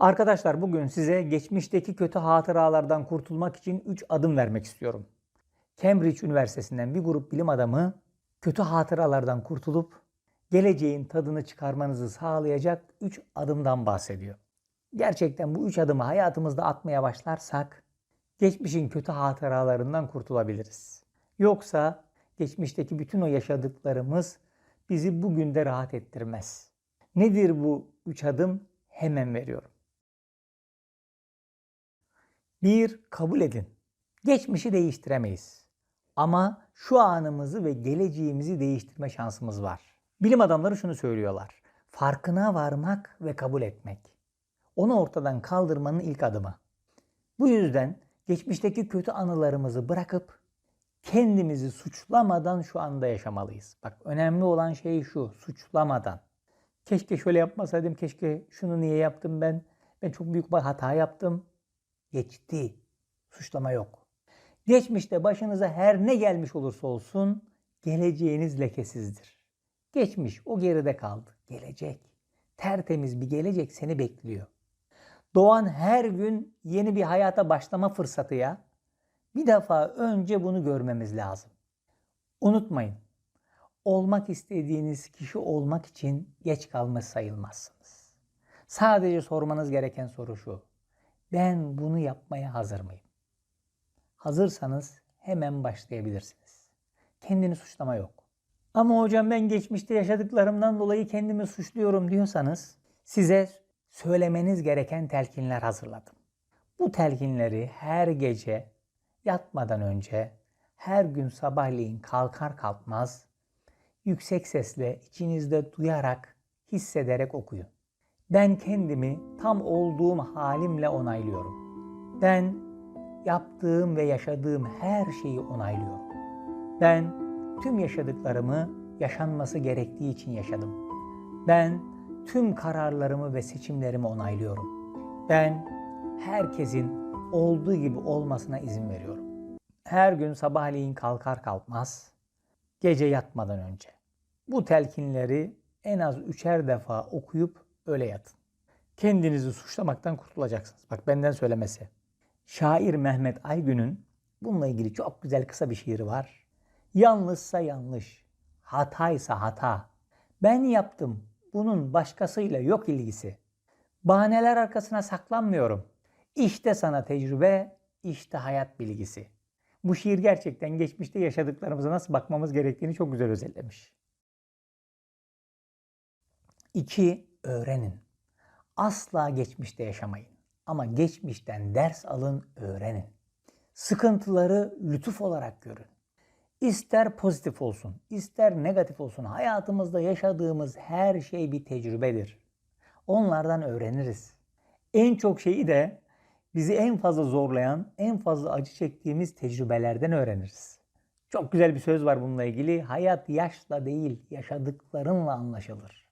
Arkadaşlar bugün size geçmişteki kötü hatıralardan kurtulmak için 3 adım vermek istiyorum. Cambridge Üniversitesi'nden bir grup bilim adamı kötü hatıralardan kurtulup geleceğin tadını çıkarmanızı sağlayacak 3 adımdan bahsediyor. Gerçekten bu 3 adımı hayatımızda atmaya başlarsak geçmişin kötü hatıralarından kurtulabiliriz. Yoksa geçmişteki bütün o yaşadıklarımız bizi bugün de rahat ettirmez. Nedir bu 3 adım? Hemen veriyorum. 1. Kabul edin. Geçmişi değiştiremeyiz. Ama şu anımızı ve geleceğimizi değiştirme şansımız var. Bilim adamları şunu söylüyorlar. Farkına varmak ve kabul etmek. Onu ortadan kaldırmanın ilk adımı. Bu yüzden geçmişteki kötü anılarımızı bırakıp kendimizi suçlamadan şu anda yaşamalıyız. Bak önemli olan şey şu, suçlamadan. Keşke şöyle yapmasaydım, keşke şunu niye yaptım ben? Ben çok büyük bir hata yaptım. Geçti. Suçlama yok. Geçmişte başınıza her ne gelmiş olursa olsun geleceğiniz lekesizdir. Geçmiş o geride kaldı. Gelecek. Tertemiz bir gelecek seni bekliyor. Doğan her gün yeni bir hayata başlama fırsatı ya. Bir defa önce bunu görmemiz lazım. Unutmayın. Olmak istediğiniz kişi olmak için geç kalmış sayılmazsınız. Sadece sormanız gereken soru şu. Ben bunu yapmaya hazır mıyım? Hazırsanız hemen başlayabilirsiniz. Kendini suçlama yok. Ama hocam ben geçmişte yaşadıklarımdan dolayı kendimi suçluyorum diyorsanız size söylemeniz gereken telkinler hazırladım. Bu telkinleri her gece yatmadan önce her gün sabahleyin kalkar kalkmaz yüksek sesle içinizde duyarak, hissederek okuyun. Ben kendimi tam olduğum halimle onaylıyorum. Ben yaptığım ve yaşadığım her şeyi onaylıyorum. Ben tüm yaşadıklarımı yaşanması gerektiği için yaşadım. Ben tüm kararlarımı ve seçimlerimi onaylıyorum. Ben herkesin olduğu gibi olmasına izin veriyorum. Her gün sabahleyin kalkar kalkmaz, gece yatmadan önce. Bu telkinleri en az üçer defa okuyup öyle yatın. Kendinizi suçlamaktan kurtulacaksınız. Bak benden söylemesi. Şair Mehmet Aygün'ün bununla ilgili çok güzel kısa bir şiiri var. Yanlışsa yanlış, hataysa hata. Ben yaptım, bunun başkasıyla yok ilgisi. Bahaneler arkasına saklanmıyorum. İşte sana tecrübe, işte hayat bilgisi. Bu şiir gerçekten geçmişte yaşadıklarımıza nasıl bakmamız gerektiğini çok güzel özetlemiş. 2. Öğrenin. Asla geçmişte yaşamayın. Ama geçmişten ders alın, öğrenin. Sıkıntıları lütuf olarak görün. İster pozitif olsun, ister negatif olsun hayatımızda yaşadığımız her şey bir tecrübedir. Onlardan öğreniriz. En çok şeyi de bizi en fazla zorlayan, en fazla acı çektiğimiz tecrübelerden öğreniriz. Çok güzel bir söz var bununla ilgili. Hayat yaşla değil, yaşadıklarınla anlaşılır.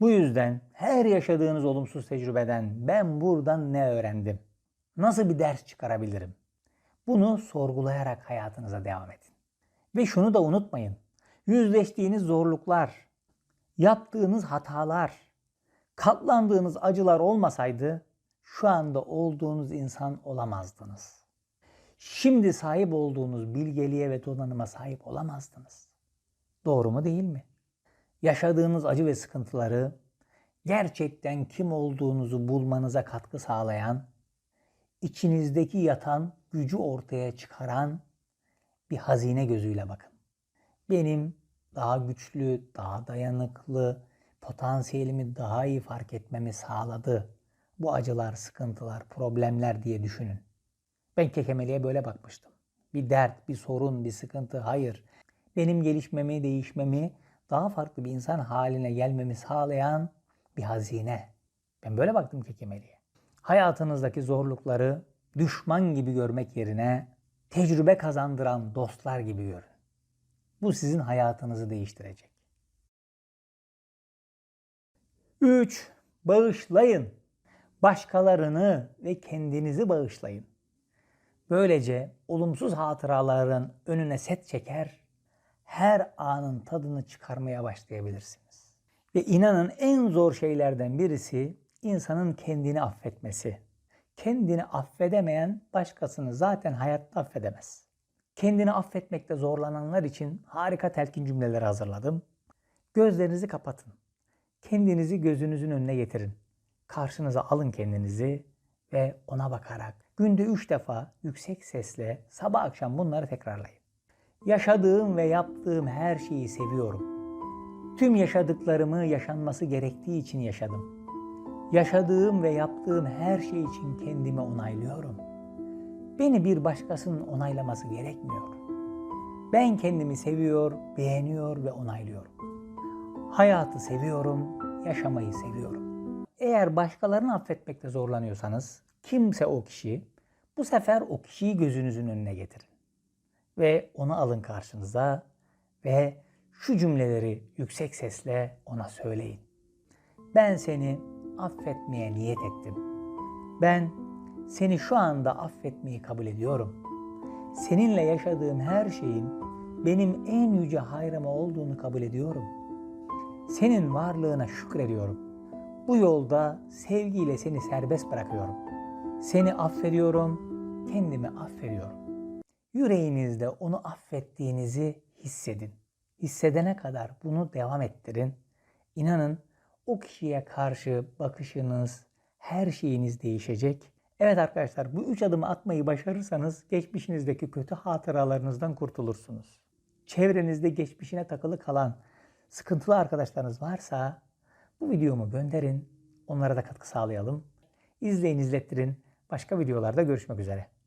Bu yüzden her yaşadığınız olumsuz tecrübeden ben buradan ne öğrendim? Nasıl bir ders çıkarabilirim? Bunu sorgulayarak hayatınıza devam edin. Ve şunu da unutmayın. Yüzleştiğiniz zorluklar, yaptığınız hatalar, katlandığınız acılar olmasaydı şu anda olduğunuz insan olamazdınız. Şimdi sahip olduğunuz bilgeliğe ve donanıma sahip olamazdınız. Doğru mu değil mi? Yaşadığınız acı ve sıkıntıları gerçekten kim olduğunuzu bulmanıza katkı sağlayan, içinizdeki yatan gücü ortaya çıkaran bir hazine gözüyle bakın. Benim daha güçlü, daha dayanıklı, potansiyelimi daha iyi fark etmemi sağladı. Bu acılar, sıkıntılar, problemler diye düşünün. Ben kekemeliğe böyle bakmıştım. Bir dert, bir sorun, bir sıkıntı hayır. Benim gelişmemi, değişmemi, daha farklı bir insan haline gelmemi sağlayan bir hazine. Ben böyle baktım kekemeliğe. Hayatınızdaki zorlukları düşman gibi görmek yerine tecrübe kazandıran dostlar gibi görün. Bu sizin hayatınızı değiştirecek. 3. Bağışlayın. Başkalarını ve kendinizi bağışlayın. Böylece olumsuz hatıraların önüne set çeker, her anın tadını çıkarmaya başlayabilirsiniz. Ve inanın en zor şeylerden birisi insanın kendini affetmesi. Kendini affedemeyen başkasını zaten hayatta affedemez. Kendini affetmekte zorlananlar için harika telkin cümleleri hazırladım. Gözlerinizi kapatın. Kendinizi gözünüzün önüne getirin. Karşınıza alın kendinizi ve ona bakarak günde üç defa yüksek sesle sabah akşam bunları tekrarlayın. Yaşadığım ve yaptığım her şeyi seviyorum. Tüm yaşadıklarımı yaşanması gerektiği için yaşadım. Yaşadığım ve yaptığım her şey için kendimi onaylıyorum. Beni bir başkasının onaylaması gerekmiyor. Ben kendimi seviyor, beğeniyor ve onaylıyorum. Hayatı seviyorum, yaşamayı seviyorum. Eğer başkalarını affetmekte zorlanıyorsanız, kimse o kişi, bu sefer o kişiyi gözünüzün önüne getirin. Ve onu alın karşınıza ve şu cümleleri yüksek sesle ona söyleyin. Ben seni affetmeye niyet ettim. Ben seni şu anda affetmeyi kabul ediyorum. Seninle yaşadığım her şeyin benim en yüce hayrıma olduğunu kabul ediyorum. Senin varlığına şükrediyorum. Bu yolda sevgiyle seni serbest bırakıyorum. Seni affediyorum, kendimi affediyorum. Yüreğinizde onu affettiğinizi hissedin. Hissedene kadar bunu devam ettirin. İnanın o kişiye karşı bakışınız, her şeyiniz değişecek. Evet arkadaşlar bu üç adımı atmayı başarırsanız geçmişinizdeki kötü hatıralarınızdan kurtulursunuz. Çevrenizde geçmişine takılı kalan sıkıntılı arkadaşlarınız varsa bu videomu gönderin. Onlara da katkı sağlayalım. İzleyin, izlettirin. Başka videolarda görüşmek üzere.